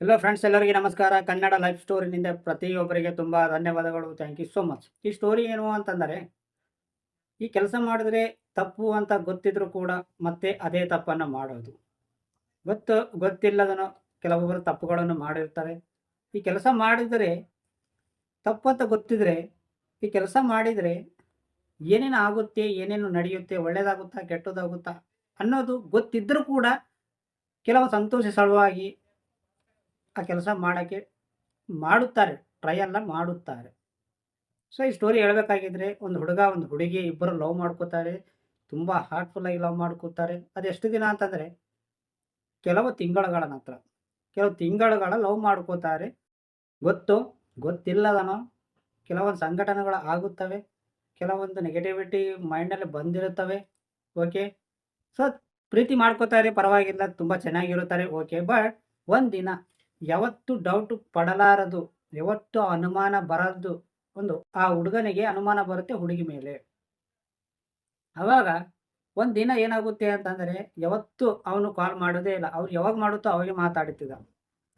Hello friends ಎಲ್ಲರಿಗೆ ನಮಸ್ಕಾರ. Kannada life ಸ್ಟೋರಿನಿಂದ ಪ್ರತಿಯೊಬ್ಬರಿಗೆ ತುಂಬ ಧನ್ಯವಾದಗಳು. ಥ್ಯಾಂಕ್ ಯು ಸೋ ಮಚ್ ಈ ಸ್ಟೋರಿ ಏನು ಅಂತಂದರೆ, ಈ ಕೆಲಸ ಮಾಡಿದ್ರೆ ತಪ್ಪು ಅಂತ ಗೊತ್ತಿದ್ರು ಕೂಡ ಮತ್ತೆ ಅದೇ ತಪ್ಪನ್ನು ಮಾಡೋದು. ಗೊತ್ತು, ಗೊತ್ತಿಲ್ಲದನು ಕೆಲವೊಬ್ಬರು ತಪ್ಪುಗಳನ್ನು ಮಾಡಿರ್ತಾರೆ. ಈ ಕೆಲಸ ಮಾಡಿದರೆ, ತಪ್ಪು ಅಂತ ಗೊತ್ತಿದ್ರೆ, ಈ ಕೆಲಸ ಮಾಡಿದರೆ ಏನೇನು ಆಗುತ್ತೆ, ಏನೇನು ನಡೆಯುತ್ತೆ, ಒಳ್ಳೇದಾಗುತ್ತಾ, ಕೆಟ್ಟದಾಗುತ್ತಾ ಅನ್ನೋದು ಗೊತ್ತಿದ್ದರೂ ಕೂಡ ಕೆಲವು ಸಂತೋಷ ಸಲುವಾಗಿ ಆ ಕೆಲಸ ಮಾಡೋಕ್ಕೆ ಮಾಡುತ್ತಾರೆ ಟ್ರೈ ಎಲ್ಲ ಮಾಡುತ್ತಾರೆ. ಸೊ ಈ ಸ್ಟೋರಿ ಹೇಳಬೇಕಾಗಿದ್ರೆ ಒಂದು ಹುಡುಗ, ಒಂದು ಹುಡುಗಿ ಇಬ್ಬರು ಲವ್ ಮಾಡ್ಕೋತಾರೆ, ತುಂಬ ಹಾರ್ಟ್ಫುಲ್ಲಾಗಿ ಲವ್ ಮಾಡ್ಕೋತಾರೆ. ಅದೆಷ್ಟು ದಿನ ಅಂತಂದರೆ ಕೆಲವು ತಿಂಗಳುಗಳ ನಂತರ. ಕೆಲವು ತಿಂಗಳುಗಳ ಲವ್ ಮಾಡ್ಕೋತಾರೆ. ಗೊತ್ತು? ಗೊತ್ತಿಲ್ಲದನೋ? ಕೆಲವೊಂದು ಸಂಘಟನೆಗಳು ಆಗುತ್ತವೆ. ಕೆಲವೊಂದು ನೆಗೆಟಿವಿಟಿ ಮೈಂಡಲ್ಲಿ ಬಂದಿರುತ್ತವೆ. ಓಕೆ ಸೊ ಪ್ರೀತಿ ಮಾಡ್ಕೋತಾರೆ, ಪರವಾಗಿಲ್ಲ, ತುಂಬ ಚೆನ್ನಾಗಿರುತ್ತಾರೆ ಓಕೆ ಬಟ್ ಒಂದಿನ ಯಾವತ್ತು ಡೌಟ್ ಪಡಲಾರದು, ಯಾವತ್ತು ಅನುಮಾನ ಬರದು, ಒಂದು ಆ ಹುಡುಗನಿಗೆ ಅನುಮಾನ ಬರುತ್ತೆ ಹುಡುಗಿ ಮೇಲೆ. ಅವಾಗ ಒಂದಿನ ದಿನ ಏನಾಗುತ್ತೆ ಅಂತಂದರೆ ಯಾವತ್ತು ಅವನು ಕಾಲ್ ಮಾಡೋದೇ ಇಲ್ಲ. ಅವ್ರು ಯಾವಾಗ ಮಾಡುತ್ತೋ ಅವಾಗ ಮಾತಾಡುತ್ತಿದ್ದ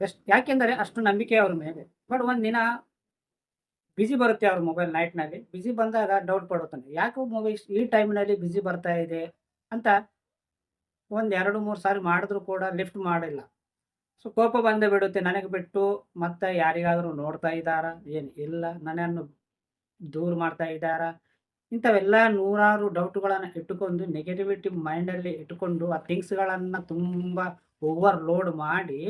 ಎಷ್ಟು, ಯಾಕೆಂದರೆ ಅಷ್ಟು ನಂಬಿಕೆ ಅವ್ರ ಮೇಲೆ. ಬಟ್ ಒಂದಿನ ದಿನ ಬಿಸಿ ಬರುತ್ತೆ ಅವ್ರ ಮೊಬೈಲ್ ನೈಟ್ನಲ್ಲಿ ಬಿಸಿ ಬಂದಾಗ ಡೌಟ್ ಪಡುತ್ತಾನೆ. ಯಾಕೆ ಮೊಬೈಲ್ ಈ ಟೈಮ್ನಲ್ಲಿ ಬಿಸಿ ಬರ್ತಾ ಇದೆ ಅಂತ ಒಂದು ಎರಡು ಮೂರು ಸಾರಿ ಮಾಡಿದ್ರು ಕೂಡ ಲಿಫ್ಟ್ ಮಾಡಿಲ್ಲ. ಸೊ ಕೋಪ ಬಂದೇ ಬಿಡುತ್ತೆ ನನಗೆ ಬಿಟ್ಟು ಮತ್ತೆ ಯಾರಿಗಾದರೂ ನೋಡ್ತಾ ಇದ್ದಾರಾ? ಏನು ಇಲ್ಲ, ನನ್ನನ್ನು ದೂರ ಮಾಡ್ತಾ ಇದ್ದಾರಾ? ಇಂಥವೆಲ್ಲ ನೂರಾರು ಡೌಟ್ಗಳನ್ನು ಇಟ್ಟುಕೊಂಡು ನೆಗೆಟಿವಿಟಿ ಮೈಂಡಲ್ಲಿ ಇಟ್ಟುಕೊಂಡು ಆ ಥಿಂಗ್ಸ್ಗಳನ್ನು ತುಂಬ ಓವರ್ಲೋಡ್ ಮಾಡಿ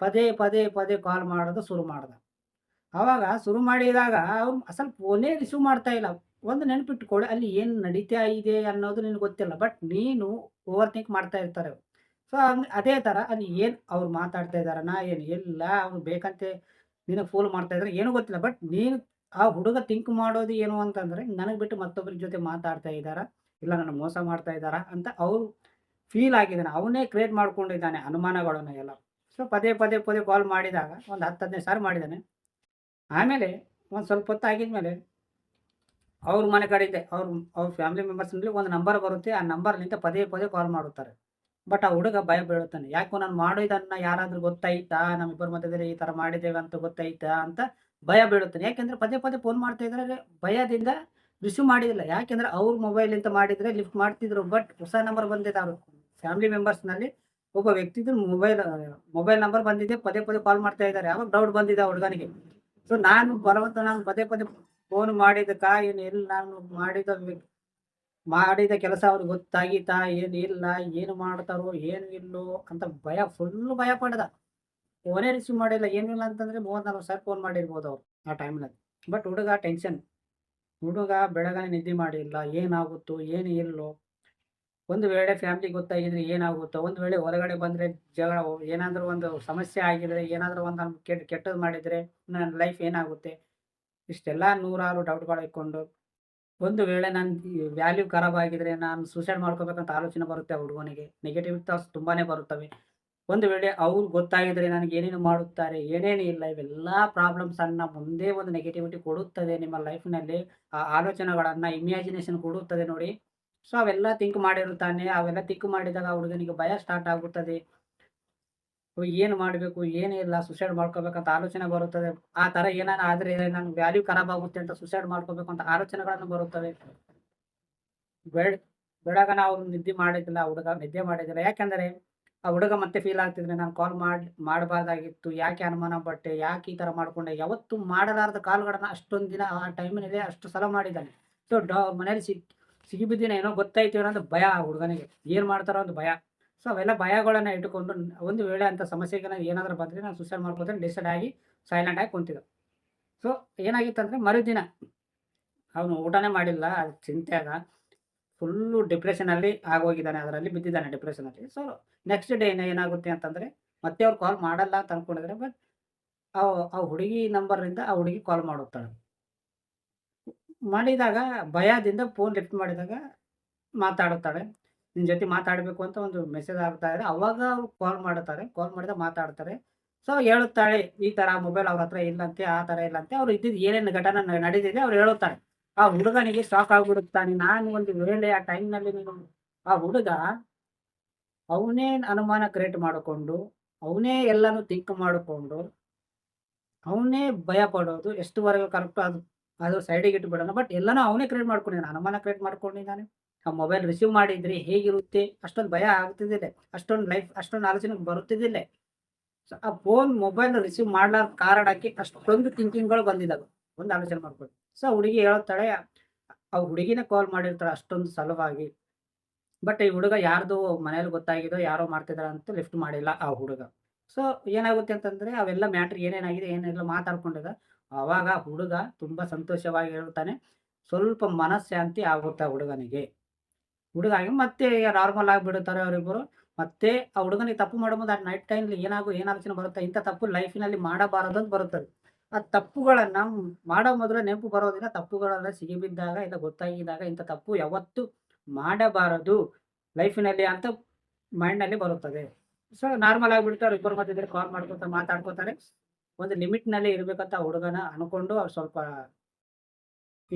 ಪದೇ ಪದೇ ಪದೇ ಕಾಲ್ ಮಾಡೋದು ಶುರು ಮಾಡ್ದ. ಆವಾಗ ಶುರು ಮಾಡಿದಾಗ ಸ್ವಲ್ಪ ಫೋನೇ ರಿಸೀವ್ ಮಾಡ್ತಾ ಇಲ್ಲ. ಒಂದು ನೆನಪಿಟ್ಕೊಳ್ಳಿ ಅಲ್ಲಿ ಏನು ನಡೀತಾ ಇದೆ ಅನ್ನೋದು ನಿನಗೆ ಗೊತ್ತಿಲ್ಲ. ಬಟ್ ನೀನು ಓವರ್ ಥಿಂಕ್ ಮಾಡ್ತಾ ಇರ್ತಾರೆ. ಸೊ ಹಂಗೆ ಅದೇ ಥರ ಅಲ್ಲಿ ಏನು ಅವ್ರು ಮಾತಾಡ್ತಾ ಇದ್ದಾರನ ಏನು, ಎಲ್ಲ ಅವ್ರು ಬೇಕಂತೆ ನಿನಗೆ ಫೋಲ್ ಮಾಡ್ತಾ ಇದ್ದಾರೆ ಏನೂ ಗೊತ್ತಿಲ್ಲ. ಬಟ್ ನೀನು ಆ ಹುಡುಗ ಥಿಂಕ್ ಮಾಡೋದು ಏನು ಅಂತಂದರೆ, ನನಗೆ ಬಿಟ್ಟು ಮತ್ತೊಬ್ಬರ ಜೊತೆ ಮಾತಾಡ್ತಾ ಇದ್ದಾರಾ, ಇಲ್ಲ ನನ್ನ ಮೋಸ ಮಾಡ್ತಾ ಇದ್ದಾರಾ ಅಂತ ಅವ್ರು ಫೀಲ್ ಆಗಿದ್ದಾನೆ. ಅವನೇ ಕ್ರಿಯೇಟ್ ಮಾಡ್ಕೊಂಡಿದ್ದಾನೆ ಅನುಮಾನಗಳನ್ನು ಎಲ್ಲ. ಸೊ ಪದೇ ಪದೇ ಪದೇ ಕಾಲ್ ಮಾಡಿದಾಗ ಒಂದು ಹತ್ತು ಹದಿನೈದು ಸಾರಿ ಮಾಡಿದ್ದಾನೆ. ಆಮೇಲೆ ಒಂದು ಸ್ವಲ್ಪ ಹೊತ್ತು ಆಗಿದ್ಮೇಲೆ ಅವ್ರ ಮನೆ ಕಡೆಯಿಂದ ಅವ್ರ ಅವ್ರ ಫ್ಯಾಮಿಲಿ ಮೆಂಬರ್ಸ್ನಲ್ಲಿ ಒಂದು ನಂಬರ್ ಬರುತ್ತೆ. ಆ ನಂಬರ್ನಿಂದ ಪದೇ ಪದೇ ಕಾಲ್ ಮಾಡುತ್ತಾರೆ. ಬಟ್ ಆ ಹುಡುಗ ಭಯ ಬೀಳುತ್ತಾನೆ. ಯಾಕೋ ನಾನು ಮಾಡೋದನ್ನ ಯಾರಾದ್ರೂ ಗೊತ್ತಾಯ್ತಾ? ನಮ್ಮಿಬ್ಬರ ಮಧ್ಯದಲ್ಲಿ ಈ ತರ ಮಾಡಿದ್ದೇವೆ ಅಂತ ಗೊತ್ತಾಯ್ತಾ ಅಂತ ಭಯ ಬೀಳುತ್ತಾನೆ. ಯಾಕೆಂದ್ರೆ ಪದೇ ಪದೇ ಫೋನ್ ಮಾಡ್ತಾ ಇದ್ರೆ ಭಯದಿಂದ ರಿಸೀವ್ ಮಾಡಿದಿಲ್ಲ. ಯಾಕೆಂದ್ರೆ ಅವ್ರ ಮೊಬೈಲ್ ಅಂತ ಮಾಡಿದ್ರೆ ಲಿಫ್ಟ್ ಮಾಡ್ತಿದ್ರು ಬಟ್ ಹೊಸ ನಂಬರ್ ಬಂದಿದೆ. ಅವ್ರ ಫ್ಯಾಮಿಲಿ ಮೆಂಬರ್ಸ್ನಲ್ಲಿ ಒಬ್ಬ ವ್ಯಕ್ತಿದು ಮೊಬೈಲ್ ಮೊಬೈಲ್ ನಂಬರ್ ಬಂದಿದೆ. ಪದೇ ಪದೇ ಕಾಲ್ ಮಾಡ್ತಾ ಇದ್ದಾರೆ. ಅವಾಗ ಡೌಟ್ ಬಂದಿದೆ ಹುಡುಗನಿಗೆ. ಸೊ ನಾನು ಬಲವಂತ, ನಾನು ಪದೇ ಪದೇ ಫೋನ್ ಮಾಡಿದ್ದಕ್ಕ ಏನು ಎಲ್ಲಿ ನಾನು ಮಾಡಿದ ಮಾಡಿದ ಕೆಲಸ ಅವ್ರಿಗೆ ಗೊತ್ತಾಗಿತ್ತಾ, ಏನು ಇಲ್ಲ, ಏನು ಮಾಡ್ತಾರೋ, ಏನು ಇಲ್ಲೋ ಅಂತ ಭಯ ಫುಲ್ ಭಯ ಪಡೆದ. ಫೋನೇ ರಿಸೀವ್ ಮಾಡಿಲ್ಲ ಏನಿಲ್ಲ ಅಂತಂದ್ರೆ ಮೂವತ್ತು ನಾಲ್ಕು ಸಾವಿರ ಫೋನ್ ಮಾಡಿರ್ಬೋದು ಅವ್ರು ಆ ಟೈಮ್ನಲ್ಲಿ ಬಟ್ ಹುಡುಗ ಟೆನ್ಷನ್ ಹುಡುಗ ಬೆಳಗಾನೆ ನಿದ್ದೆ ಮಾಡಿಲ್ಲ, ಏನಾಗುತ್ತೋ, ಏನು ಇಲ್ಲೋ. ಒಂದು ವೇಳೆ ಫ್ಯಾಮಿಲಿ ಗೊತ್ತಾಗಿದ್ರೆ ಏನಾಗುತ್ತೋ, ಒಂದು ವೇಳೆ ಹೊರಗಡೆ ಬಂದರೆ ಜಗಳ, ಏನಾದರೂ ಒಂದು ಸಮಸ್ಯೆ ಆಗಿದ್ರೆ, ಏನಾದರೂ ಒಂದು ಕೆಟ್ಟ ಕೆಟ್ಟದ್ದು ಮಾಡಿದರೆ ನನ್ನ ಲೈಫ್ ಏನಾಗುತ್ತೆ? ಇಷ್ಟೆಲ್ಲ ನೂರಾರು ಡೌಟ್ಗಳು ಇಟ್ಕೊಂಡು ಒಂದು ವೇಳೆ ನಾನು ವ್ಯಾಲ್ಯೂ ಖರಾಬ್ ಆಗಿದ್ರೆ ನಾನು ಸೂಸೈಡ್ ಮಾಡ್ಕೋಬೇಕಂತ ಆಲೋಚನೆ ಬರುತ್ತೆ ಆ ಹುಡುಗನಿಗೆ. ನೆಗೆಟಿವ್ ಥಾಟ್ಸ್ ತುಂಬಾ ಬರುತ್ತವೆ. ಒಂದು ವೇಳೆ ಅವ್ರು ಗೊತ್ತಾಗಿದ್ರೆ ನನಗೆ ಏನೇನು ಮಾಡುತ್ತಾರೆ, ಏನೇನು ಇಲ್ಲ, ಇವೆಲ್ಲ ಪ್ರಾಬ್ಲಮ್ಸನ್ನು ಮುಂದೆ ಒಂದು ನೆಗೆಟಿವಿಟಿ ಕೊಡುತ್ತದೆ ನಿಮ್ಮ ಲೈಫ್ನಲ್ಲಿ ಆ ಆಲೋಚನೆಗಳನ್ನು ಇಮ್ಯಾಜಿನೇಷನ್ ಕೊಡುತ್ತದೆ ನೋಡಿ. ಸೊ ಅವೆಲ್ಲ ಥಿಂಕ್ ಮಾಡಿರುತ್ತಾನೆ ಅವೆಲ್ಲ ಥಿಂಕ್ ಮಾಡಿದಾಗ ಹುಡುಗನಿಗೆ ಭಯ ಸ್ಟಾರ್ಟ್ ಆಗುತ್ತದೆ ಏನು ಮಾಡಬೇಕು, ಏನೇ ಇಲ್ಲ ಸುಸೈಡ್ ಮಾಡ್ಕೋಬೇಕಂತ ಆಲೋಚನೆ ಬರುತ್ತದೆ. ಆ ಥರ ಏನಾರ ಆದರೆ ನನ್ನ ವ್ಯಾಲ್ಯೂ ಖರಾಬ್ ಆಗುತ್ತೆ ಅಂತ ಸುಸೈಡ್ ಮಾಡ್ಕೋಬೇಕು ಅಂತ ಆಲೋಚನೆಗಳನ್ನು ಬರುತ್ತವೆ. ಬೆಳ ಬೆಳಗ ನಾವು ನಿದ್ದೆ ಮಾಡಿದ್ದಿಲ್ಲ ಹುಡುಗ ನಿದ್ದೆ ಮಾಡಿದ್ದಿಲ್ಲ. ಯಾಕೆಂದರೆ ಆ ಹುಡುಗ ಮತ್ತೆ ಫೀಲ್ ಆಗ್ತಿದ್ರೆ ನಾನು ಕಾಲ್ ಮಾಡಿ, ಮಾಡಬಾರ್ದಾಗಿತ್ತು, ಯಾಕೆ ಅನುಮಾನ ಪಟ್ಟೆ, ಯಾಕೆ ಈ ಥರ ಮಾಡ್ಕೊಂಡೆ, ಯಾವತ್ತು ಮಾಡಲಾರದ ಕಾಲ್ಗಳನ್ನು ಅಷ್ಟೊಂದು ದಿನ ಆ ಟೈಮಿನಲ್ಲಿ ಅಷ್ಟು ಸಲ ಮಾಡಿದ್ದಾನೆ. ಸೊ ಡಾ ಮನೇಲಿ ಸಿಗಿ ಸಿಗಿಬಿದ್ದಿನ ಏನೋ ಗೊತ್ತಾಯ್ತು ಅಂತ ಭಯ ಆ ಹುಡುಗನಿಗೆ. ಏನು ಮಾಡ್ತಾರೋ ಒಂದು ಭಯ. ಸೊ ಅವೆಲ್ಲ ಭಯಗಳನ್ನು ಇಟ್ಟುಕೊಂಡು ಒಂದು ವೇಳೆ ಅಂತ ಸಮಸ್ಯೆಗೆ ಏನಾದರೂ ಬಂದರೆ ನಾನು ಸುಸೈಡ್ ಮಾಡ್ಕೋತೀನಿ ಡಿಸೈಡ್ ಆಗಿ ಸೈಲೆಂಟ್ ಆಗಿ ಕುಂತಿದ್ದ. ಸೊ ಏನಾಗಿತ್ತಂದರೆ ಮರುದಿನ ಅವನು ಊಟನೇ ಮಾಡಿಲ್ಲ, ಅದು ಚಿಂತೆಯಾಗ ಫುಲ್ಲು ಡಿಪ್ರೆಷನಲ್ಲಿ ಆಗೋಗಿದ್ದಾನೆ, ಅದರಲ್ಲಿ ಬಿದ್ದಿದ್ದಾನೆ ಡಿಪ್ರೆಷನಲ್ಲಿ ಸೊ ನೆಕ್ಸ್ಟ್ ಡೇ ಏನಾಗುತ್ತೆ ಅಂತಂದರೆ ಮತ್ತೆ ಅವ್ರು ಕಾಲ್ ಮಾಡಲ್ಲ ಅಂತ ಅಂದ್ಕೊಂಡಿದ್ರೆ ಬಟ್ ಆ ಆ ಹುಡುಗಿ ನಂಬರಿಂದ ಆ ಹುಡುಗಿ ಕಾಲ್ ಮಾಡುತ್ತಾಳೆ. ಮಾಡಿದಾಗ ಭಯದಿಂದ ಫೋನ್ ಲಿಫ್ಟ್ ಮಾಡಿದಾಗ ಮಾತಾಡುತ್ತಾಳೆ. ನಿನ್ನ ಜೊತೆ ಮಾತಾಡಬೇಕು ಅಂತ ಒಂದು ಮೆಸೇಜ್ ಆಗ್ತಾ ಇದೆ ಅವಾಗ ಅವ್ರು ಕಾಲ್ ಮಾಡುತ್ತಾರೆ. ಕಾಲ್ ಮಾಡಿದಾಗ ಮಾತಾಡ್ತಾರೆ. ಸೊ ಹೇಳುತ್ತಾಳೆ, ಈ ಥರ ಮೊಬೈಲ್ ಅವ್ರ ಹತ್ರ ಇಲ್ಲಂತೆ, ಆ ಥರ ಇಲ್ಲಂತೆ. ಅವ್ರು ಇದ್ದಿದ್ದು ಏನೇನು ಘಟನೆ ನಡೆದಿದೆ ಅವ್ರು ಹೇಳುತ್ತಾರೆ. ಆ ಹುಡುಗನಿಗೆ ಶಾಕ್ ಆಗ್ಬಿಡುತ್ತಾನೆ. ನಾನು ಒಂದು ವೇಳೆ ಆ ಟೈಮ್ನಲ್ಲಿ ನೀನು ಆ ಹುಡುಗ ಅವನೇ ಅನುಮಾನ ಕ್ರಿಯೇಟ್ ಮಾಡಿಕೊಂಡು, ಅವನೇ ಎಲ್ಲಾನು ಥಿಂಕ್ ಮಾಡಿಕೊಂಡು, ಅವನೇ ಭಯ ಪಡೋದು, ಎಷ್ಟುವರೆಗೂ ಕರೆಕ್ಟ್ ಅದು ಅದು ಸೈಡಿಗೆ ಇಟ್ಬಿಡೋಣ. ಬಟ್ ಎಲ್ಲನೂ ಅವನೇ ಕ್ರಿಯೇಟ್ ಮಾಡ್ಕೊಂಡಿದ್ದಾನೆ. ಅನುಮಾನ ಕ್ರಿಯೇಟ್ ಮಾಡ್ಕೊಂಡಿದ್ದಾನೆ. ಆ ಮೊಬೈಲ್ ರಿಸೀವ್ ಮಾಡಿದ್ರೆ ಹೇಗಿರುತ್ತೆ? ಅಷ್ಟೊಂದು ಭಯ ಆಗ್ತಿದ್ದಿಲ್ಲ. ಅಷ್ಟೊಂದು ಲೈಫ್ ಅಷ್ಟೊಂದು ಆಲೋಚನೆ ಬರುತ್ತಿದ್ದಿಲ್ಲ. ಸೊ ಆ ಫೋನ್ ಮೊಬೈಲ್ ರಿಸೀವ್ ಮಾಡ್ಲಾರ ಕಾರಣಕ್ಕೆ ಅಷ್ಟೊಂದು ಥಿಂಕಿಂಗ್ಗಳು ಬಂದಿದ್ದಾವೆ. ಒಂದು ಆಲೋಚನೆ ಮಾಡ್ಕೊಳ್ಳಿ. ಸೊ ಹುಡುಗಿ ಹೇಳ್ತಾಳೆ ಆ ಹುಡುಗಿನ ಕಾಲ್ ಮಾಡಿರ್ತಾಳೆ, ಅಷ್ಟೊಂದು ಸಲುವಾಗಿ ಬಟ್ ಈ ಹುಡುಗ ಯಾರ್ದು ಮನೇಲಿ ಗೊತ್ತಾಗಿದೋ, ಯಾರೋ ಮಾಡ್ತಿದಾರೆ ಅಂತ ಲಿಫ್ಟ್ ಮಾಡಿಲ್ಲ ಆ ಹುಡುಗ. ಸೊ ಏನಾಗುತ್ತೆ ಅಂತಂದ್ರೆ, ಅವೆಲ್ಲ ಮ್ಯಾಟ್ರ್ ಏನೇನಾಗಿದೆ, ಏನೆಲ್ಲ ಮಾತಾಡ್ಕೊಂಡಿದ, ಅವಾಗ ಹುಡುಗ ತುಂಬಾ ಸಂತೋಷವಾಗಿ ಹೇಳ್ತಾನೆ ಸ್ವಲ್ಪ ಮನಃಶಾಂತಿ ಆಗುತ್ತೆ ಹುಡುಗನಿಗೆ. ಹುಡುಗ ಹಂಗೆ ಮತ್ತೆ ನಾರ್ಮಲ್ ಆಗಿಬಿಡುತ್ತಾರೆ ಅವರಿಬ್ಬರು ಮತ್ತೆ ಆ ಹುಡುಗನಿಗೆ ತಪ್ಪು ಮಾಡಬಹುದು ಆ ನೈಟ್ ಟೈಮ್ ಏನಾಗೋ ಏನ್ ಆಲೋಚನೆ ಬರುತ್ತೆ, ಇಂಥ ತಪ್ಪು ಲೈಫಿನಲ್ಲಿ ಮಾಡಬಾರದು ಅಂತ ಬರುತ್ತದೆ. ಆ ತಪ್ಪುಗಳನ್ನ ಮಾಡೋ ಮೊದಲು ನೆನಪು ಬರೋದಿಲ್ಲ ತಪ್ಪುಗಳೆಲ್ಲ ಸಿಗಿಬಿದ್ದಾಗ ಇಲ್ಲ ಗೊತ್ತಾಗಿದ್ದಾಗ ಇಂಥ ತಪ್ಪು ಯಾವತ್ತು ಮಾಡಬಾರದು ಲೈಫಿನಲ್ಲಿ ಅಂತ ಮೈಂಡ್ನಲ್ಲಿ ಬರುತ್ತದೆ. ಸೊ ನಾರ್ಮಲ್ ಆಗಿಬಿಡ್ತಾರೆ ಇಬ್ಬರು ಮತ್ತೆ ಕಾಲ್ ಮಾಡ್ಕೊತಾರೆ ಮಾತಾಡ್ಕೋತಾರೆ ಒಂದು ಲಿಮಿಟ್ನಲ್ಲೇ ಇರಬೇಕಂತ ಹುಡುಗನ ಅನ್ಕೊಂಡು ಅವ್ರು ಸ್ವಲ್ಪ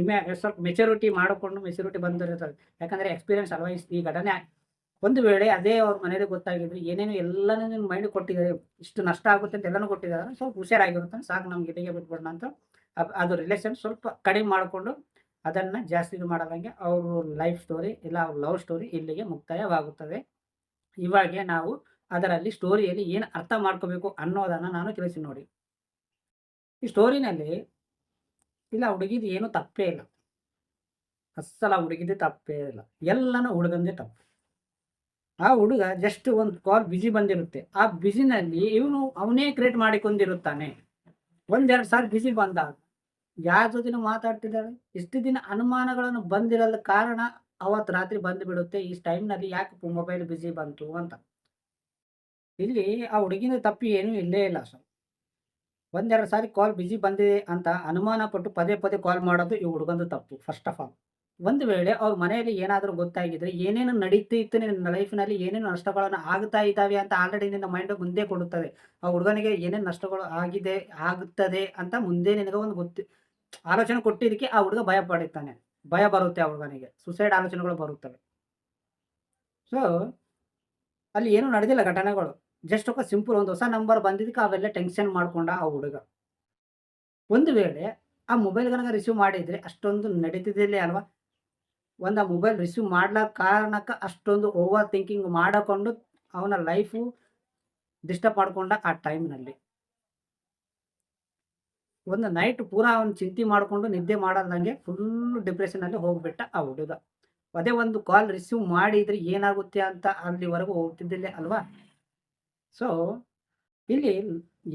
ಇಮೆ ಸ್ವಲ್ಪ ಮೆಚುರಿಟಿ ಮಾಡಿಕೊಂಡು ಮೆಚುರಿಟಿ ಬಂದಿರುತ್ತದೆ ಯಾಕಂದರೆ ಎಕ್ಸ್ಪೀರಿಯನ್ಸ್ ಅಲ್ವೈಸ್ ಈ ಘಟನೆ? ಒಂದು ವೇಳೆ ಅದೇ ಅವ್ರ ಮನೇಲಿ ಗೊತ್ತಾಗಿದ್ರೆ ಏನೇನು ಎಲ್ಲನೂ ನಿಮ್ಮ ಮೈಂಡ್ ಕೊಟ್ಟಿದ್ದಾರೆ. ಇಷ್ಟು ನಷ್ಟ ಆಗುತ್ತೆ ಅಂತ ಎಲ್ಲನೂ ಕೊಟ್ಟಿದ್ದಾರೆ ಸ್ವಲ್ಪ ಹುಷಾರಾಗಿರುತ್ತೆ ಸಾಕು ನಮ್ಗೆ ಇಲ್ಲಿಗೆ ಬಿಟ್ಬಿಡೋಣ ಅಂತ. ಅದು ರಿಲೇಷನ್ ಸ್ವಲ್ಪ ಕಡಿಮೆ ಮಾಡಿಕೊಂಡು ಅದನ್ನು ಜಾಸ್ತಿ ಇದು ಮಾಡದಂಗೆ ಅವ್ರ ಲೈಫ್ ಸ್ಟೋರಿ ಇಲ್ಲ ಅವ್ರ ಲವ್ ಸ್ಟೋರಿ ಇಲ್ಲಿಗೆ ಮುಕ್ತಾಯವಾಗುತ್ತದೆ. ಇವಾಗೆ ನಾವು ಅದರಲ್ಲಿ ಸ್ಟೋರಿಯಲ್ಲಿ ಏನು ಅರ್ಥ ಮಾಡ್ಕೋಬೇಕು ಅನ್ನೋದನ್ನು ನಾನು ತಿಳಿಸಿ ನೋಡಿ. ಈ ಸ್ಟೋರಿನಲ್ಲಿ ಇಲ್ಲ, ಹುಡುಗಿದು ಏನು ತಪ್ಪೇ ಇಲ್ಲ. ಅಸಲ ಹುಡುಗಿದ್ದೆ ತಪ್ಪೇ ಇಲ್ಲ. ಎಲ್ಲನೂ ಹುಡುಗಂದೇ ತಪ್ಪು. ಆ ಹುಡುಗ ಜಸ್ಟ್ ಒಂದು ಕಾಲ್ ಬಿಜಿ ಬಂದಿರುತ್ತೆ. ಆ ಬಿಜಿನಲ್ಲಿ ಇವನು ಅವನೇ ಕ್ರಿಯೇಟ್ ಮಾಡಿಕೊಂಡಿರುತ್ತಾನೆ. ಒಂದೆರಡು ಸಾರಿ ಬಿಜಿ ಬಂದಾಗ ಯಾರ ಜೊತೆನೂ ಮಾತಾಡ್ತಿದ್ದಾಳೆ. ಇಷ್ಟು ದಿನ ಅನುಮಾನಗಳನ್ನು ಬಂದಿರಲ್ಲ ಕಾರಣ ಅವತ್ತು ರಾತ್ರಿ ಬಂದು ಬಿಡುತ್ತೆ ಈ ಟೈಮ್ನಲ್ಲಿ ಯಾಕೆ ಮೊಬೈಲ್ ಬಿಜಿ ಬಂತು ಅಂತ. ಇಲ್ಲಿ ಆ ಹುಡುಗಿನ ತಪ್ಪಿ ಏನೂ ಇಲ್ಲೇ ಇಲ್ಲ ಸರ್ ಒಂದೆರಡು ಸಾರಿ ಕಾಲ್ ಬಿಜಿ ಬಂದಿದೆ ಅಂತ ಅನುಮಾನ ಪಟ್ಟು ಪದೇ ಪದೇ ಕಾಲ್ ಮಾಡೋದು ಈ ಹುಡುಗಂದು ತಪ್ಪು ಫಸ್ಟ್ ಆಫ್ ಆಲ್ ಒಂದು ವೇಳೆ ಅವ್ರ ಮನೆಯಲ್ಲಿ ಏನಾದರೂ ಗೊತ್ತಾಗಿದ್ರೆ ಏನೇನು ನಡೀತಿತ್ತು ನಿನ್ನ ಲೈಫ್ನಲ್ಲಿ ಏನೇನು ನಷ್ಟಗಳನ್ನು ಆಗ್ತಾ ಇದ್ದಾವೆ ಅಂತ ಆಲ್ರೆಡಿ ನಿನ್ನ ಮೈಂಡ್ ಮುಂದೆ ಕೊಡುತ್ತದೆ. ಆ ಹುಡುಗನಿಗೆ ಏನೇನು ನಷ್ಟಗಳು ಆಗಿದೆ, ಆಗುತ್ತದೆ ಅಂತ ಮುಂದೆ ನಿನಗೆ ಒಂದು ಗೊತ್ತು, ಆಲೋಚನೆ ಕೊಟ್ಟಿದ್ದಕ್ಕೆ ಆ ಹುಡುಗ ಭಯ ಪಡುತ್ತಾನೆ. ಭಯ ಬರುತ್ತೆ ಆ ಹುಡುಗನಿಗೆ. ಸುಸೈಡ್ ಆಲೋಚನೆಗಳು ಬರುತ್ತವೆ. ಸೊ ಅಲ್ಲಿ ಏನು ನಡೆದಿಲ್ಲ ಘಟನೆಗಳು. ಜಸ್ಟ್ ಒಕ್ಕ ಸಿಂಪಲ್ ಒಂದು ಹೊಸ ನಂಬರ್ ಬಂದಿದ್ದಕ್ಕೆ ಅವೆಲ್ಲ ಟೆನ್ಷನ್ ಮಾಡ್ಕೊಂಡ ಆ ಹುಡುಗ. ಒಂದು ವೇಳೆ ಆ ಮೊಬೈಲ್ ಕನಕ ರಿಸೀವ್ ಮಾಡಿದರೆ ಅಷ್ಟೊಂದು ನಡೀತಿದ್ದಿಲ್ಲ ಅಲ್ವಾ? ಒಂದು ಆ ಮೊಬೈಲ್ ರಿಸೀವ್ ಮಾಡ್ಲಾಕ ಕಾರಣಕ್ಕೆ ಅಷ್ಟೊಂದು ಓವರ್ ಥಿಂಕಿಂಗ್ ಮಾಡಿಕೊಂಡು ಅವನ ಲೈಫು ಡಿಸ್ಟರ್ಬ್ ಮಾಡಿಕೊಂಡ ಆ ಟೈಮ್ನಲ್ಲಿ ಒಂದು ನೈಟ್ ಪೂರಾ ಅವನು ಚಿಂತೆ ಮಾಡಿಕೊಂಡು ನಿದ್ದೆ ಮಾಡಲ್ದಂಗೆ ಫುಲ್ ಡಿಪ್ರೆಷನಲ್ಲಿ ಹೋಗ್ಬಿಟ್ಟ ಆ ಹುಡುಗ. ಅದೇ ಒಂದು ಕಾಲ್ ರಿಸೀವ್ ಮಾಡಿದರೆ ಏನಾಗುತ್ತೆ ಅಂತ ಅಲ್ಲಿವರೆಗೂ ಹೋಗ್ತಿದ್ದಿಲ್ಲ ಅಲ್ವಾ? ಸೊ ಇಲ್ಲಿ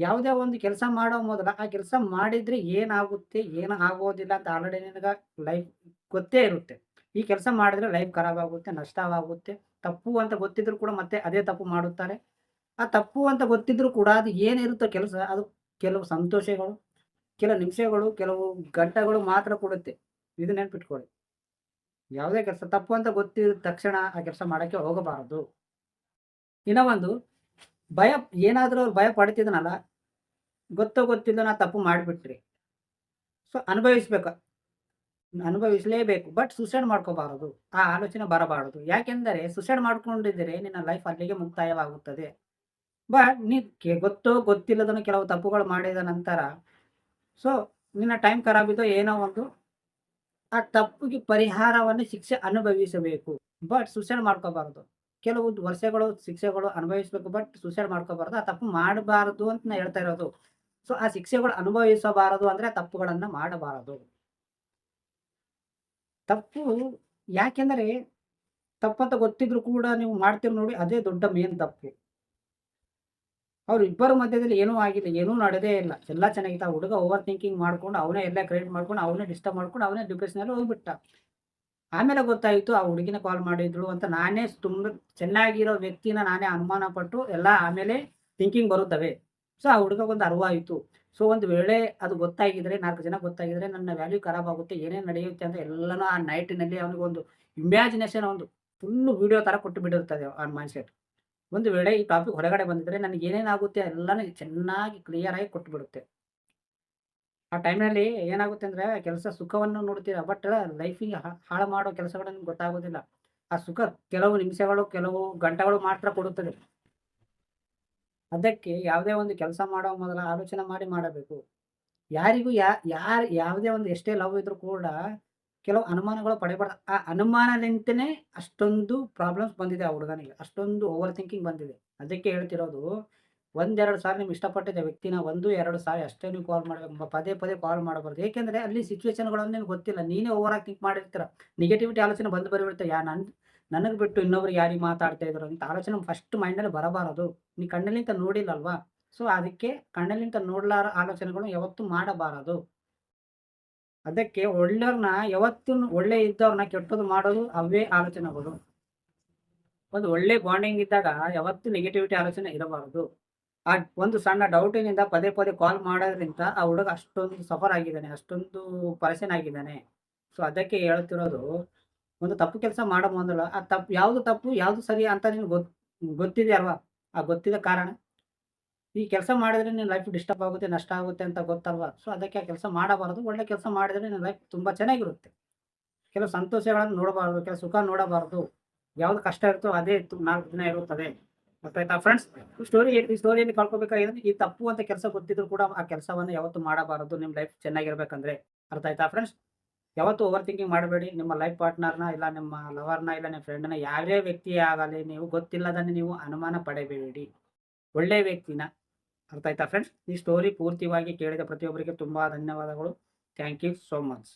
ಯಾವುದೇ ಒಂದು ಕೆಲಸ ಮಾಡೋ ಮೊದಲು ಆ ಕೆಲಸ ಮಾಡಿದ್ರೆ ಏನಾಗುತ್ತೆ, ಏನು ಆಗೋದಿಲ್ಲ ಅಂತ ಆಲ್ರೆಡಿ ನಿನಗೆ ಲೈಫ್ ಗೊತ್ತೇ ಇರುತ್ತೆ. ಈ ಕೆಲಸ ಮಾಡಿದ್ರೆ ಲೈಫ್ ಖರಾಬ್ ಆಗುತ್ತೆ, ನಷ್ಟವಾಗುತ್ತೆ. ತಪ್ಪು ಅಂತ ಗೊತ್ತಿದ್ರು ಕೂಡ ಮತ್ತೆ ಅದೇ ತಪ್ಪು ಮಾಡುತ್ತಾರೆ. ಆ ತಪ್ಪು ಅಂತ ಗೊತ್ತಿದ್ರು ಕೂಡ ಅದು ಏನಿರುತ್ತೋ ಕೆಲಸ, ಅದು ಕೆಲವು ಸಂತೋಷಗಳು ಕೆಲವು ನಿಮಿಷಗಳು, ಕೆಲವು ಗಂಟೆಗಳು ಮಾತ್ರ ಕೊಡುತ್ತೆ. ಇದು ನೆನ್ಪಿಟ್ಕೊಳ್ಳಿ. ಯಾವುದೇ ಕೆಲಸ ತಪ್ಪು ಅಂತ ಗೊತ್ತಿದ ತಕ್ಷಣ ಆ ಕೆಲಸ ಮಾಡೋಕ್ಕೆ ಹೋಗಬಾರದು. ಇನ್ನೂ ಭಯ, ಏನಾದರೂ ಅವ್ರು ಭಯ ಪಡ್ತಿದ್ನಲ್ಲ, ಗೊತ್ತೋ ಗೊತ್ತಿಲ್ಲ ನಾ ತಪ್ಪು ಮಾಡಿಬಿಟ್ರಿ. ಸೊ, ಅನುಭವಿಸ್ಬೇಕು. ಅನುಭವಿಸಲೇಬೇಕು. ಬಟ್ ಸುಸೈಡ್ ಮಾಡ್ಕೋಬಾರದು. ಆ ಆಲೋಚನೆ ಬರಬಾರದು. ಯಾಕೆಂದರೆ ಸುಸೈಡ್ ಮಾಡ್ಕೊಂಡಿದ್ದರೆ ನಿನ್ನ ಲೈಫ್ ಅಲ್ಲಿಗೆ ಮುಕ್ತಾಯವಾಗುತ್ತದೆ. ಬಟ್ ನೀ ಗೊತ್ತೋ ಗೊತ್ತಿಲ್ಲದನ್ನು ಕೆಲವು ತಪ್ಪುಗಳು ಮಾಡಿದ ನಂತರ, ಸೊ, ನಿನ್ನ ಟೈಮ್ ಖರಾಬಿದ್ದೋ ಏನೋ ಒಂದು, ಆ ತಪ್ಪಿಗೆ ಪರಿಹಾರವನ್ನು ಶಿಕ್ಷೆ ಅನುಭವಿಸಬೇಕು. ಬಟ್ ಸುಸೈಡ್ ಮಾಡ್ಕೋಬಾರದು. ಕೆಲವು ವರ್ಷಗಳು, ಶಿಕ್ಷೆಗಳು ಅನುಭವಿಸಬೇಕು ಬಟ್ ಸುಸೈಡ್ ಮಾಡ್ಕೋಬಾರ್ದು. ಆ ತಪ್ಪು ಮಾಡಬಾರದು ಅಂತ ನಾ ಹೇಳ್ತಾ ಇರೋದು. ಸೊ ಆ ಶಿಕ್ಷೆಗಳು ಅನುಭವಿಸಬಾರದು ಅಂದ್ರೆ ತಪ್ಪುಗಳನ್ನ ಮಾಡಬಾರದು. ತಪ್ಪು ಯಾಕೆಂದರೆ ತಪ್ಪಂತ ಗೊತ್ತಿದ್ರು ಕೂಡ ನೀವು ಮಾಡ್ತೀರಿ ನೋಡಿ ಅದೇ ದೊಡ್ಡ ಮೇನ್ ತಪ್ಪು. ಅವ್ರ ಇಬ್ಬರ ಮಧ್ಯದಲ್ಲಿ ಏನೂ ಆಗಿಲ್ಲ, ಏನೂ ನಡೆದೇ ಇಲ್ಲ. ಎಲ್ಲ ಚೆನ್ನಾಗಿತ್ತು. ಆ ಹುಡುಗ ಓವರ್ ಥಿಂಕಿಂಗ್ ಮಾಡ್ಕೊಂಡು, ಅವನೇ ಎಲ್ಲ ಕ್ರಿಯೇಟ್ ಮಾಡ್ಕೊಂಡು, ಅವನೇ ಡಿಸ್ಟರ್ಬ್ ಮಾಡ್ಕೊಂಡು, ಅವನೇ ಡಿಪ್ರೆಷನಲ್ಲಿ ಹೋಗ್ಬಿಟ್ಟ. ಆಮೇಲೆ ಗೊತ್ತಾಯಿತು, ಆ ಹುಡುಗಿನ ಕಾಲ್ ಮಾಡಿದ್ರು ಅಂತ ನಾನೇ ತುಂಬ ಚೆನ್ನಾಗಿರೋ ವ್ಯಕ್ತಿನ ನಾನೇ ಅನುಮಾನ ಪಟ್ಟು ಎಲ್ಲ ಆಮೇಲೆ ಥಿಂಕಿಂಗ್ ಬರುತ್ತವೆ. ಸೊ ಆ ಹುಡುಗಗೊಂದು ಅರಿವಾಯಿತು. ಸೊ ಒಂದು ವೇಳೆ ಅದು ಗೊತ್ತಾಗಿದ್ರೆ, ನಾಲ್ಕು ಜನ ಗೊತ್ತಾಗಿದ್ರೆ ನನ್ನ ವ್ಯಾಲ್ಯೂ ಖರಾಬ್ ಆಗುತ್ತೆ, ಏನೇನು ನಡೆಯುತ್ತೆ ಅಂತ ಎಲ್ಲನೂ ಆ ನೈಟಿನಲ್ಲಿ ಅವನಿಗೊಂದು ಇಮ್ಯಾಜಿನೇಷನ್ ಒಂದು ಫುಲ್ಲು ವಿಡಿಯೋ ಥರ ಕೊಟ್ಟು ಬಿಡಿರ್ತದೆ ಆ ಮೈಂಡ್ಸೆಟ್ ಒಂದು ವೇಳೆ ಈ ಟಾಪಿಕ್ ಹೊರಗಡೆ ಬಂದಿದ್ರೆ ನನಗೆ ಏನೇನಾಗುತ್ತೆ ಎಲ್ಲನೂ ಚೆನ್ನಾಗಿ ಕ್ಲಿಯರ್ ಆಗಿ ಕೊಟ್ಟು ಬಿಡುತ್ತೆ. ಆ ಟೈಮ್ನಲ್ಲಿ ಏನಾಗುತ್ತೆ ಅಂದ್ರೆ ಕೆಲಸ ಸುಖವನ್ನು ನೋಡ್ತೀರಾ, ಬಟ್ ಲೈಫಿಗೆ ಹಾಳು ಮಾಡೋ ಕೆಲಸಗಳು ನಿಮ್ಗೆ ಗೊತ್ತಾಗೋದಿಲ್ಲ ಆ ಸುಖ ಕೆಲವು ನಿಮಿಷಗಳು, ಕೆಲವು ಗಂಟೆಗಳು ಮಾತ್ರ ಕೊಡುತ್ತದೆ ಅದಕ್ಕೆ ಯಾವುದೇ ಒಂದು ಕೆಲಸ ಮಾಡೋ ಮೊದಲು ಆಲೋಚನೆ ಮಾಡಿ ಮಾಡಬೇಕು. ಯಾರಿಗೂ ಯಾ, ಯಾರು, ಯಾವುದೇ ಒಂದು ಎಷ್ಟೇ ಲವ್ ಇದ್ರೂ ಕೂಡ ಕೆಲವು ಅನುಮಾನಗಳು ಪಡೆಬಾರ್ದು. ಆ ಅನುಮಾನದಿಂದನೆ ಅಷ್ಟೊಂದು ಪ್ರಾಬ್ಲಮ್ಸ್ ಬಂದಿದೆ ಆ ಹುಡುಗನಿಗೆ. ಅಷ್ಟೊಂದು ಓವರ್ ಥಿಂಕಿಂಗ್ ಬಂದಿದೆ. ಅದಕ್ಕೆ ಹೇಳ್ತಿರೋದು ಒಂದೆರಡು ಸಾರಿ ನಿಮ್ಗೆ ಇಷ್ಟಪಟ್ಟಿದ್ದ ವ್ಯಕ್ತಿನ 1, 2 ಸಾರಿ ಅಷ್ಟೇ ನೀವು ಕಾಲ್ ಮಾಡಬೇಕು. ಪದೇ ಪದೇ ಕಾಲ್ ಮಾಡಬಾರ್ದು. ಏಕೆಂದರೆ ಅಲ್ಲಿ ಸಿಚುವೇಶನ್ಗಳನ್ನು ನಿಮ್ಗೆ ಗೊತ್ತಿಲ್ಲ. ನೀನೇ ಓವರ್ ಆಗಿ ಥಿಂಕ್ ಮಾಡಿರ್ತೀರ. ನೆಗೆಟಿವಿಟಿ ಆಲೋಚನೆ ಬಂದು ಬರಿಬಿಡುತ್ತೆ. ಯಾ ನನ್ ನನಗೆ ಬಿಟ್ಟು ಇನ್ನೊಬ್ರಿಗೆ ಯಾರಿಗೆ ಮಾತಾಡ್ತಾ ಇದ್ರು ಅಂತ ಆಲೋಚನೆ ಫಸ್ಟ್ ಮೈಂಡಲ್ಲಿ ಬರಬಾರದು. ನೀ ಕಣ್ಣಲ್ಲಿಂತ ನೋಡಿಲ್ಲಲ್ವಾ? ಸೊ ಅದಕ್ಕೆ ಕಣ್ಣಲ್ಲಿಂತ ನೋಡ್ಲಾರ ಆಲೋಚನೆಗಳು ಯಾವತ್ತೂ ಮಾಡಬಾರದು. ಅದಕ್ಕೆ ಒಳ್ಳೆಯವ್ರನ್ನ ಯಾವತ್ತೂ ಒಳ್ಳೆ ಇದ್ದವ್ರನ್ನ ಕೆಟ್ಟದು ಮಾಡೋದು ಅವೇ ಆಲೋಚನೆಗಳು. ಒಂದು ಒಳ್ಳೆ ಬಾಂಡಿಂಗ್ ಇದ್ದಾಗ ಯಾವತ್ತೂ ನೆಗೆಟಿವಿಟಿ ಆಲೋಚನೆ ಇರಬಾರದು. ಆ ಒಂದು ಸಣ್ಣ ಡೌಟಿನಿಂದ ಪದೇ ಪದೇ ಕಾಲ್ ಮಾಡೋದ್ರಿಂದ ಆ ಹುಡುಗ ಅಷ್ಟೊಂದು ಸಫರ್ ಆಗಿದ್ದಾನೆ. ಅಷ್ಟೊಂದು ಪರೇಶಾನ್ ಆಗಿದ್ದಾನೆ. ಸೊ ಅದಕ್ಕೆ ಹೇಳ್ತಿರೋದು ಒಂದು ತಪ್ಪು ಕೆಲಸ ಮಾಡೋ ಮೊದಲು ಆ ತಪ್ಪು ಯಾವುದು ತಪ್ಪು ಯಾವುದು ಸರಿ ಅಂತ ನಿನ್ಗೆ ಗೊತ್ ಗೊತ್ತಿದೆ ಅಲ್ವಾ? ಆ ಗೊತ್ತಿದ ಕಾರಣ ಈ ಕೆಲಸ ಮಾಡಿದ್ರೆ ನಿನ್ನ ಲೈಫ್ ಡಿಸ್ಟರ್ಬ್ ಆಗುತ್ತೆ, ನಷ್ಟ ಆಗುತ್ತೆ ಅಂತ ಗೊತ್ತಲ್ವಾ? ಸೊ ಅದಕ್ಕೆ ಆ ಕೆಲಸ ಮಾಡಬಾರದು. ಒಳ್ಳೆ ಕೆಲಸ ಮಾಡಿದ್ರೆ ನಿನ್ನ ಲೈಫ್ ತುಂಬಾ ಚೆನ್ನಾಗಿರುತ್ತೆ. ಕೆಲವು ಸಂತೋಷಗಳನ್ನು ನೋಡಬಾರದು, ಕೆಲವು ಸುಖ ನೋಡಬಾರದು. ಯಾವ್ದು ಕಷ್ಟ ಇರುತ್ತೋ ಅದೇ ನಾಲ್ಕು 4 ದಿನ ಇರುತ್ತದೆ. ಗೊತ್ತಾಯ್ತಾ ಫ್ರೆಂಡ್ಸ್? ಸ್ಟೋರಿ ಈ ಸ್ಟೋರಿಯಲ್ಲಿ ಕಳ್ಕೊಬೇಕಾಗಿರೋದು ಈ ತಪ್ಪು ಅಂತ ಕೆಲಸ ಗೊತ್ತಿದ್ರು ಕೂಡ ಆ ಕೆಲಸವನ್ನು ಯಾವತ್ತು ಮಾಡಬಾರದು. ನಿಮ್ಮ ಲೈಫ್ ಚೆನ್ನಾಗಿರ್ಬೇಕಂದ್ರೆ. ಅರ್ಥ ಆಯ್ತಾ ಫ್ರೆಂಡ್ಸ್? ಯಾವತ್ತು ಓವರ್ ಥಿಂಕಿಂಗ್ ಮಾಡಬೇಡಿ. ನಿಮ್ಮ ಲೈಫ್ ಪಾರ್ಟ್ನರ್‌ನ ಇಲ್ಲ ನಿಮ್ಮ ಲವರ್‌ನ ಇಲ್ಲ ನಿಮ್ಮ ಫ್ರೆಂಡ್‌ನ ಯಾರೇ ವ್ಯಕ್ತಿಯೇ ಆಗಲಿ ನೀವು ಗೊತ್ತಿಲ್ಲದನ್ನೇ ನೀವು ಅನುಮಾನ ಪಡಬೇಡಿ. ಒಳ್ಳೆ ವ್ಯಕ್ತಿನ ಅರ್ಥ ಆಯ್ತಾ ಫ್ರೆಂಡ್ಸ್? ಈ ಸ್ಟೋರಿ ಪೂರ್ತಿಯಾಗಿ ಕೇಳಿದ ಪ್ರತಿಯೊಬ್ಬರಿಗೆ ತುಂಬಾ ಧನ್ಯವಾದಗಳು. Thank you so much.